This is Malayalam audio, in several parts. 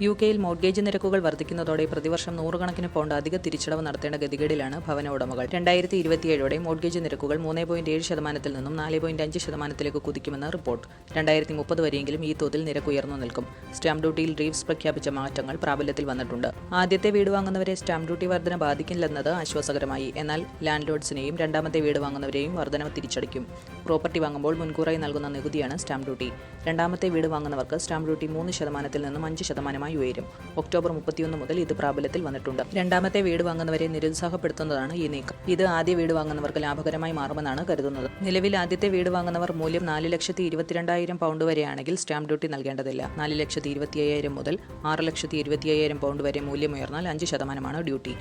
യു കെയിൽ മോർഗേജ് നിരക്കുകൾ വർദ്ധിക്കുന്നതോടെ പ്രതിവർഷം നൂറുകണക്കിന് പൗണ്ട് അധിക തിരിച്ചടവ് നടത്തേണ്ട ഗതികേടിലാണ് ഭവന ഉടമകൾ. രണ്ടായിരത്തി ഇരുപത്തിയേഴോടെ മോർഗേജ് നിരക്കുകൾ മൂന്ന് പോയിന്റ് ഏഴ് ശതമാനത്തിൽ നിന്നും നാല് പോയിന്റ് അഞ്ച് ശതമാനത്തിലേക്ക് കുതിക്കുമെന്ന് റിപ്പോർട്ട്. രണ്ടായിരത്തി മുപ്പത് വരെയെങ്കിലും ഈ തോതിൽ നിരക്ക് ഉയർന്നു നിൽക്കും. സ്റ്റാമ്പ് ഡ്യൂട്ടിയിൽ റീവ്സ് പ്രഖ്യാപിച്ച മാറ്റങ്ങൾ പ്രാബല്യത്തിൽ വന്നിട്ടുണ്ട്. ആദ്യത്തെ വീട് വാങ്ങുന്നവരെ സ്റ്റാമ്പ് ഡ്യൂട്ടി വർധന ബാധിക്കില്ലെന്നത് ആശ്വാസകരമായി. എന്നാൽ ലാൻഡ് ലോഡ്സിനെയും രണ്ടാമത്തെ വീട് വാങ്ങുന്നവരെയും വർധന തിരിച്ചടിക്കും. പ്രോപ്പർട്ടി വാങ്ങുമ്പോൾ മുൻകൂറായി നൽകുന്ന നികുതിയാണ് സ്റ്റാമ്പ് ഡ്യൂട്ടി. രണ്ടാമത്തെ വീട് വാങ്ങുന്നവർക്ക് സ്റ്റാമ്പ് ഡ്യൂട്ടി മൂന്ന് ശതമാനത്തിൽ നിന്നും അഞ്ച് ശതമാനമായി ഉയരും. ഒക്ടോബർ മുപ്പത്തിയൊന്ന് മുതൽ ഇത് പ്രാബല്യത്തിൽ വന്നിട്ടുണ്ട്. രണ്ടാമത്തെ വീട് വാങ്ങുന്നവരെ നിരുത്സാഹപ്പെടുത്തുന്നതാണ് ഈ നീക്കം. ഇത് ആദ്യ വീട് വാങ്ങുന്നവർക്ക് ലാഭകരമായി മാറുമെന്നാണ് കരുതുന്നത്. നിലവിൽ ആദ്യത്തെ വീട് വാങ്ങുന്നവർ മൂല്യം നാല് ലക്ഷത്തി ഇരുപത്തിരണ്ടായിരം പൗണ്ട് വരെയാണെങ്കിൽ സ്റ്റാമ്പ് ഡ്യൂട്ടി നൽകേണ്ടതില്ല. നാല് ലക്ഷത്തി ഇരുപത്തി അയ്യായിരം മുതൽ ആറ് ലക്ഷത്തി ഇരുപത്തി അയ്യായിരം പൗണ്ട് വരെ മൂല്യമുയർന്നാൽ അഞ്ച് ശതമാനമാണ് ഡ്യൂട്ടി.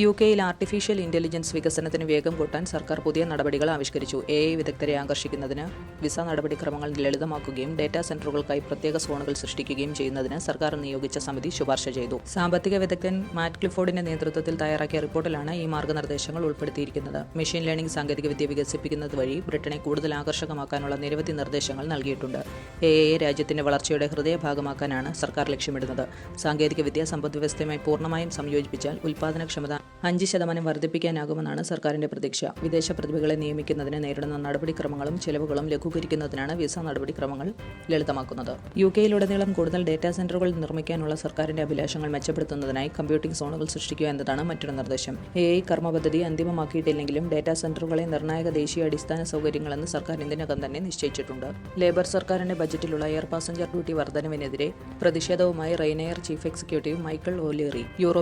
യു കെയിൽ ആർട്ടിഫിഷ്യൽ ഇന്റലിജൻസ് വികസനത്തിന് വേഗം കൂട്ടാൻ സർക്കാർ പുതിയ നടപടികൾ ആവിഷ്കരിച്ചു. എ ഐ വിദഗ്ധരെ ആകർഷിക്കുന്നതിന് വിസ നടപടിക്രമങ്ങൾ ലളിതമാക്കുകയും ഡാറ്റാ സെന്ററുകൾക്കായി പ്രത്യേക സോണുകൾ സൃഷ്ടിക്കുകയും ചെയ്യുന്നതിന് സർക്കാർ നിയോഗിച്ച സമിതി ശുപാർശ ചെയ്തു. സാമ്പത്തിക വിദഗ്ധൻ മാറ്റ് ക്ലിഫോർഡിന്റെ നേതൃത്വത്തിൽ തയ്യാറാക്കിയ റിപ്പോർട്ടിലാണ് ഈ മാർഗനിർദ്ദേശങ്ങൾ ഉൾപ്പെടുത്തിയിരിക്കുന്നത്. മെഷീൻ ലേണിംഗ് സാങ്കേതികവിദ്യ വികസിപ്പിക്കുന്നത് വഴി ബ്രിട്ടനെ കൂടുതൽ ആകർഷകമാക്കാനുള്ള നിരവധി നിർദ്ദേശങ്ങൾ നൽകിയിട്ടുണ്ട്. എ രാജ്യത്തിന്റെ വളർച്ചയുടെ ഹൃദയഭാഗമാക്കാനാണ് സർക്കാർ ലക്ഷ്യമിടുന്നത്. സാങ്കേതികവിദ്യ സമ്പദ്വ്യവസ്ഥയുമായി പൂർണമായും സംയോജിപ്പിച്ചാൽ ഉൽപ്പാദനക്ഷമത അഞ്ച് ശതമാനം വർദ്ധിപ്പിക്കാനാകുമെന്നാണ് സർക്കാരിന്റെ പ്രതീക്ഷ. വിദേശ പ്രതിഭകളെ നിയമിക്കുന്നതിന് നേരിടുന്ന നടപടിക്രമങ്ങളും ചെലവുകളും ലഘൂകരിക്കുന്നതിനാണ് വിസ നടപടിക്രമങ്ങൾ ലളിതമാക്കുന്നത്. യു കെയിലുടനീളം കൂടുതൽ ഡാറ്റാ സെന്ററുകൾ നിർമ്മിക്കാനുള്ള സർക്കാരിന്റെ അഭിലാഷങ്ങൾ മെച്ചപ്പെടുത്തുന്നതിനായി കമ്പ്യൂട്ടിംഗ് സോണുകൾ സൃഷ്ടിക്കുക എന്നതാണ് മറ്റൊരു നിർദ്ദേശം. എ ഐ കർമ്മ പദ്ധതി അന്തിമമാക്കിയിട്ടില്ലെങ്കിലും ഡാറ്റാ സെന്ററുകളെ നിർണായക ദേശീയ അടിസ്ഥാന സൗകര്യങ്ങളെന്ന് സർക്കാർ ഇതിനകം തന്നെ നിശ്ചയിച്ചിട്ടുണ്ട്. ലേബർ സർക്കാരിന്റെ ബജറ്റിലുള്ള എയർ പാസഞ്ചർ ഡ്യൂട്ടി വർധനവിനെതിരെ പ്രതിഷേധവുമായി Ryanair chief executive Michael O'Leary European